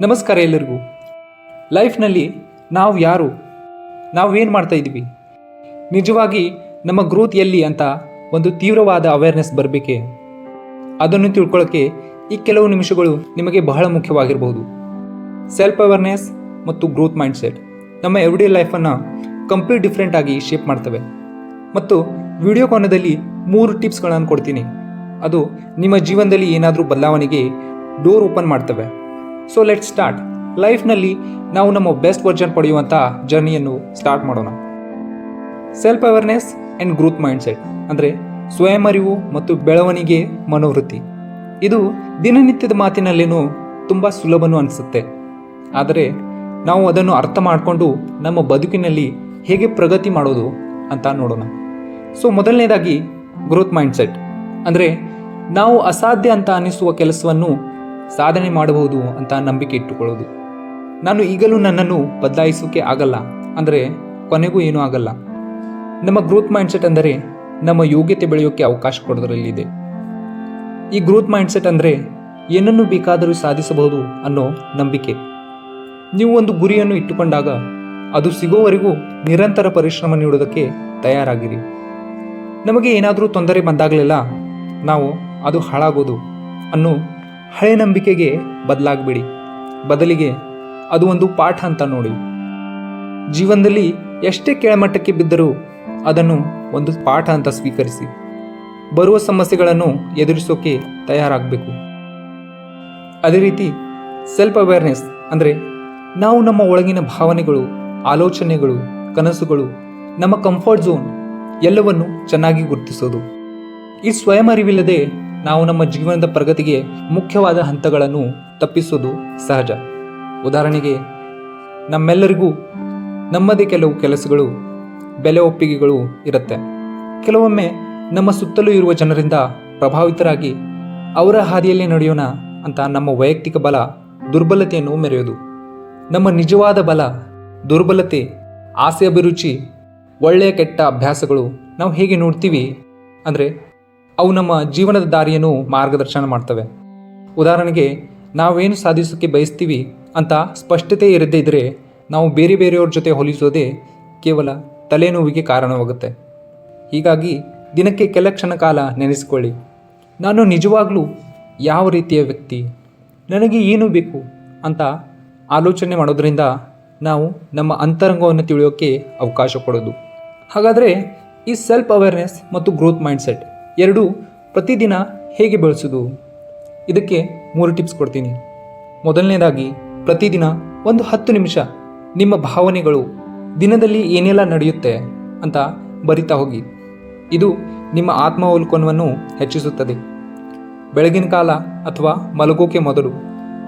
ನಮಸ್ಕಾರ ಎಲ್ಲರಿಗೂ. ಲೈಫ್ನಲ್ಲಿ ನಾವು ಯಾರು? ನಾವು ಏನು ಮಾಡ್ತಾ ಇದ್ದೀವಿ? ನಿಜವಾಗಿ ನಮ್ಮ ಗ್ರೋತ್ ಎಲ್ಲಿ ಅಂತ ಒಂದು ತೀವ್ರವಾದ ಅವೇರ್ನೆಸ್ ಬರಬೇಕೆ? ಅದನ್ನು ತಿಳ್ಕೊಳ್ಳೋಕ್ಕೆ ಈ ಕೆಲವು ನಿಮಿಷಗಳು ನಿಮಗೆ ಬಹಳ ಮುಖ್ಯವಾಗಿರಬಹುದು ಸೆಲ್ಫ್ ಅವೇರ್ನೆಸ್ ಮತ್ತು ಗ್ರೋತ್ ಮೈಂಡ್ಸೆಟ್ ನಮ್ಮ ಎವ್ರಿಡೇ ಲೈಫನ್ನು ಕಂಪ್ಲೀಟ್ ಡಿಫ್ರೆಂಟ್ ಆಗಿ ಶೇಪ್ ಮಾಡ್ತವೆ. ಮತ್ತು ವಿಡಿಯೋ ಕೋನದಲ್ಲಿ ಮೂರು ಟಿಪ್ಸ್ಗಳನ್ನು ಕೊಡ್ತೀನಿ. ಅದು ನಿಮ್ಮ ಜೀವನದಲ್ಲಿ ಏನಾದರೂ ಬದಲಾವಣೆಗೆ ಡೋರ್ ಓಪನ್ ಮಾಡ್ತವೆ. ಸೊ ಲೆಟ್ ಸ್ಟಾರ್ಟ್ ಲೈಫ್ನಲ್ಲಿ ನಾವು ನಮ್ಮ ಬೆಸ್ಟ್ ವರ್ಜನ್ ಪಡೆಯುವಂಥ ಜರ್ನಿಯನ್ನು ಸ್ಟಾರ್ಟ್ ಮಾಡೋಣ. Self awareness and growth mindset ಅಂದರೆ ಸ್ವಯಂ ಅರಿವು ಮತ್ತು ಬೆಳವಣಿಗೆ ಮನೋವೃತ್ತಿ. ಇದು ದಿನನಿತ್ಯದ ಮಾತಿನಲ್ಲೇನೂ ತುಂಬ ಸುಲಭನೂ ಅನಿಸುತ್ತೆ. ಆದರೆ ನಾವು ಅದನ್ನು ಅರ್ಥ ಮಾಡಿಕೊಂಡು ನಮ್ಮ ಬದುಕಿನಲ್ಲಿ ಹೇಗೆ ಪ್ರಗತಿ ಮಾಡೋದು ಅಂತ ನೋಡೋಣ. ಸೊ ಮೊದಲನೇದಾಗಿ ಗ್ರೋತ್ ಮೈಂಡ್ಸೆಟ್ ಅಂದರೆ ನಾವು ಅಸಾಧ್ಯ ಅಂತ ಅನಿಸುವ ಕೆಲಸವನ್ನು ಸಾಧನೆ ಮಾಡಬಹುದು ಅಂತ ನಂಬಿಕೆ ಇಟ್ಟುಕೊಳ್ಳೋದು. ನಾನು ಈಗಲೂ ನನ್ನನ್ನು ಬದಲಾಯಿಸೋಕೆ ಆಗಲ್ಲ, ಅಂದರೆ ಕೊನೆಗೂ ಏನೂ ಆಗಲ್ಲ. ನಮ್ಮ ಗ್ರೋತ್ ಮೈಂಡ್ಸೆಟ್ ಅಂದರೆ ನಮ್ಮ ಯೋಗ್ಯತೆ ಬೆಳೆಯೋಕೆ ಅವಕಾಶ ಕೊಡೋದ್ರಲ್ಲಿದೆ. ಈ ಗ್ರೋತ್ ಮೈಂಡ್ಸೆಟ್ ಅಂದರೆ ಏನನ್ನು ಬೇಕಾದರೂ ಸಾಧಿಸಬಹುದು ಅನ್ನೋ ನಂಬಿಕೆ. ನೀವು ಒಂದು ಗುರಿಯನ್ನು ಇಟ್ಟುಕೊಂಡಾಗ ಅದು ಸಿಗೋವರೆಗೂ ನಿರಂತರ ಪರಿಶ್ರಮ ನೀಡೋದಕ್ಕೆ ತಯಾರಾಗಿರಿ. ನಮಗೆ ಏನಾದರೂ ತೊಂದರೆ ಬಂದಾಗಲೆಲ್ಲ ನಾವು ಅದು ಹಾಳಾಗೋದು ಅನ್ನೋ ಹಳೆ ನಂಬಿಕೆಗೆ ಬದಲಾಗಬೇಡಿ. ಬದಲಿಗೆ ಅದು ಒಂದು ಪಾಠ ಅಂತ ನೋಡಿ. ಜೀವನದಲ್ಲಿ ಎಷ್ಟೇ ಕೆಳಮಟ್ಟಕ್ಕೆ ಬಿದ್ದರೂ ಅದನ್ನು ಒಂದು ಪಾಠ ಅಂತ ಸ್ವೀಕರಿಸಿ. ಬರುವ ಸಮಸ್ಯೆಗಳನ್ನು ಎದುರಿಸೋಕೆ ತಯಾರಾಗಬೇಕು. ಅದೇ ರೀತಿ ಸೆಲ್ಫ್ ಅವೇರ್ನೆಸ್ ಅಂದರೆ ನಾವು ನಮ್ಮ ಒಳಗಿನ ಭಾವನೆಗಳು, ಆಲೋಚನೆಗಳು, ಕನಸುಗಳು, ನಮ್ಮ ಕಂಫರ್ಟ್ ಝೋನ್ ಎಲ್ಲವನ್ನು ಚೆನ್ನಾಗಿ ಗುರುತಿಸೋದು. ಈ ಸ್ವಯಂ ಅರಿವಿಲ್ಲದೆ ನಾವು ನಮ್ಮ ಜೀವನದ ಪ್ರಗತಿಗೆ ಮುಖ್ಯವಾದ ಹಂತಗಳನ್ನು ತಪ್ಪಿಸುವುದು ಸಹಜ. ಉದಾಹರಣೆಗೆ, ನಮ್ಮೆಲ್ಲರಿಗೂ ನಮ್ಮದೇ ಕೆಲವು ಕೆಲಸಗಳು, ಬೆಲೆ ಒಪ್ಪಿಗೆಗಳು ಇರುತ್ತೆ. ಕೆಲವೊಮ್ಮೆ ನಮ್ಮ ಸುತ್ತಲೂ ಇರುವ ಜನರಿಂದ ಪ್ರಭಾವಿತರಾಗಿ ಅವರ ಹಾದಿಯಲ್ಲೇ ನಡೆಯೋಣ ಅಂತ ನಮ್ಮ ವೈಯಕ್ತಿಕ ಬಲ ದುರ್ಬಲತೆಯನ್ನು ಮೆರೆಯೋದು. ನಮ್ಮ ನಿಜವಾದ ಬಲ ದುರ್ಬಲತೆ, ಆಸೆ, ಅಭಿರುಚಿ, ಒಳ್ಳೆಯ ಕೆಟ್ಟ ಅಭ್ಯಾಸಗಳು ನಾವು ಹೇಗೆ ನೋಡ್ತೀವಿ ಅಂದರೆ ಅವು ನಮ್ಮ ಜೀವನದ ದಾರಿಯನ್ನು ಮಾರ್ಗದರ್ಶನ ಮಾಡ್ತವೆ. ಉದಾಹರಣೆಗೆ, ನಾವೇನು ಸಾಧಿಸೋಕ್ಕೆ ಬಯಸ್ತೀವಿ ಅಂತ ಸ್ಪಷ್ಟತೆ ಇರದೇ ಇದ್ದರೆ ನಾವು ಬೇರೆ ಬೇರೆಯವ್ರ ಜೊತೆ ಹೋಲಿಸೋದೇ ಕೇವಲ ತಲೆನೋವಿಗೆ ಕಾರಣವಾಗುತ್ತೆ. ಹೀಗಾಗಿ ದಿನಕ್ಕೆ ಕೆಲ ಕ್ಷಣ ಕಾಲ ನೆನೆಸಿಕೊಳ್ಳಿ. ನಾನು ನಿಜವಾಗ್ಲೂ ಯಾವ ರೀತಿಯ ವ್ಯಕ್ತಿ? ನನಗೆ ಏನು ಬೇಕು ಅಂತ ಆಲೋಚನೆ ಮಾಡೋದ್ರಿಂದ ನಾವು ನಮ್ಮ ಅಂತರಂಗವನ್ನು ತಿಳಿಯೋಕ್ಕೆ ಅವಕಾಶ ಕೊಡೋದು. ಹಾಗಾದರೆ ಈ ಸೆಲ್ಫ್ ಅವೇರ್ನೆಸ್ ಮತ್ತು ಗ್ರೋತ್ ಮೈಂಡ್ಸೆಟ್ ಎರಡೂ ಪ್ರತಿದಿನ ಹೇಗೆ ಬೆಳೆಸೋದು? ಇದಕ್ಕೆ ಮೂರು ಟಿಪ್ಸ್ ಕೊಡ್ತೀನಿ. ಮೊದಲನೇದಾಗಿ, ಪ್ರತಿದಿನ ಒಂದು ಹತ್ತು ನಿಮಿಷ ನಿಮ್ಮ ಭಾವನೆಗಳು ದಿನದಲ್ಲಿ ಏನೆಲ್ಲ ನಡೆಯುತ್ತೆ ಅಂತ ಬರಿತಾ ಹೋಗಿ. ಇದು ನಿಮ್ಮ ಆತ್ಮಾವಲೋಕನವನ್ನು ಹೆಚ್ಚಿಸುತ್ತದೆ. ಬೆಳಗಿನ ಕಾಲ ಅಥವಾ ಮಲಗೋಕೆ ಮೊದಲು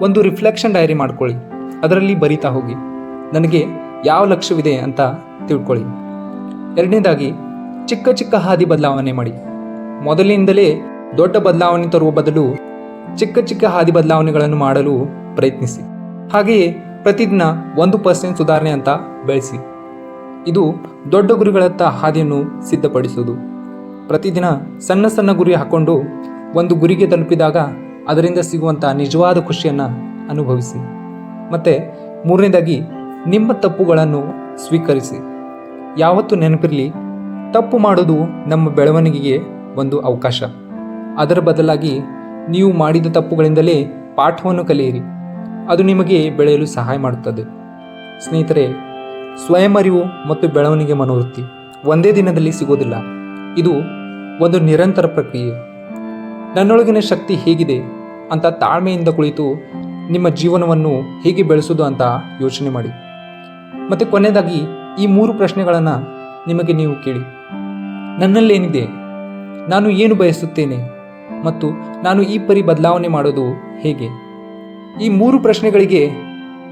ಒಂದು ರಿಫ್ಲೆಕ್ಷನ್ ಡೈರಿ ಮಾಡ್ಕೊಳ್ಳಿ. ಅದರಲ್ಲಿ ಬರಿತಾ ಹೋಗಿ. ನನಗೆ ಯಾವ ಲಕ್ಷ್ಯವಿದೆ ಅಂತ ತಿಳ್ಕೊಳ್ಳಿ. ಎರಡನೇದಾಗಿ, ಚಿಕ್ಕ ಚಿಕ್ಕ ಹಾದಿ ಬದಲಾವಣೆ ಮಾಡಿ. ಮೊದಲಿನಿಂದಲೇ ದೊಡ್ಡ ಬದಲಾವಣೆ ತರುವ ಬದಲು ಚಿಕ್ಕ ಚಿಕ್ಕ ಹಾದಿ ಬದಲಾವಣೆಗಳನ್ನು ಮಾಡಲು ಪ್ರಯತ್ನಿಸಿ. ಹಾಗೆಯೇ ಪ್ರತಿದಿನ ಒಂದು ಪರ್ಸೆಂಟ್ ಸುಧಾರಣೆ ಅಂತ ಬೆಳೆಸಿ. ಇದು ದೊಡ್ಡ ಗುರಿಗಳತ್ತ ಹಾದಿಯನ್ನು ಸಿದ್ಧಪಡಿಸುವುದು. ಪ್ರತಿದಿನ ಸಣ್ಣ ಸಣ್ಣ ಗುರಿ ಹಾಕ್ಕೊಂಡು ಒಂದು ಗುರಿಗೆ ತಲುಪಿದಾಗ ಅದರಿಂದ ಸಿಗುವಂಥ ನಿಜವಾದ ಖುಷಿಯನ್ನು ಅನುಭವಿಸಿ. ಮತ್ತು ಮೂರನೇದಾಗಿ ನಿಮ್ಮ ತಪ್ಪುಗಳನ್ನು ಸ್ವೀಕರಿಸಿ. ಯಾವತ್ತೂ ನೆನಪಿರಲಿ, ತಪ್ಪು ಮಾಡೋದು ನಮ್ಮ ಬೆಳವಣಿಗೆಗೆ ಒಂದು ಅವಕಾಶ. ಅದರ ಬದಲಾಗಿ ನೀವು ಮಾಡಿದ ತಪ್ಪುಗಳಿಂದಲೇ ಪಾಠವನ್ನು ಕಲಿಯಿರಿ. ಅದು ನಿಮಗೆ ಬೆಳೆಯಲು ಸಹಾಯ ಮಾಡುತ್ತದೆ. ಸ್ನೇಹಿತರೆ ಸ್ವಯಂ ಅರಿವು ಮತ್ತು ಬೆಳವಣಿಗೆ ಮನೋವೃತ್ತಿ ಒಂದೇ ದಿನದಲ್ಲಿ ಸಿಗೋದಿಲ್ಲ. ಇದು ಒಂದು ನಿರಂತರ ಪ್ರಕ್ರಿಯೆ. ನನ್ನೊಳಗಿನ ಶಕ್ತಿ ಹೇಗಿದೆ ಅಂತ ತಾಳ್ಮೆಯಿಂದ ಕುಳಿತು ನಿಮ್ಮ ಜೀವನವನ್ನು ಹೇಗೆ ಬೆಳೆಸೋದು ಅಂತ ಯೋಚನೆ ಮಾಡಿ. ಮತ್ತು ಕೊನೆಯದಾಗಿ ಈ ಮೂರು ಪ್ರಶ್ನೆಗಳನ್ನು ನಿಮಗೆ ನೀವು ಕೇಳಿ. ನನ್ನಲ್ಲೇನಿದೆ? ನಾನು ಏನು ಬಯಸುತ್ತೇನೆ? ಮತ್ತು ನಾನು ಈ ಪರಿ ಬದಲಾವಣೆ ಮಾಡೋದು ಹೇಗೆ? ಈ ಮೂರು ಪ್ರಶ್ನೆಗಳಿಗೆ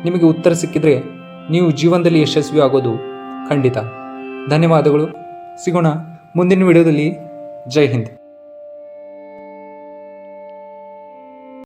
ನಿಮಗೆ ಉತ್ತರ ಸಿಕ್ಕಿದರೆ ನೀವು ಜೀವನದಲ್ಲಿ ಯಶಸ್ವಿ ಆಗೋದು ಖಂಡಿತ. ಧನ್ಯವಾದಗಳು. ಸಿಗೋಣ ಮುಂದಿನ ವಿಡಿಯೋದಲ್ಲಿ. ಜೈ ಹಿಂದ್.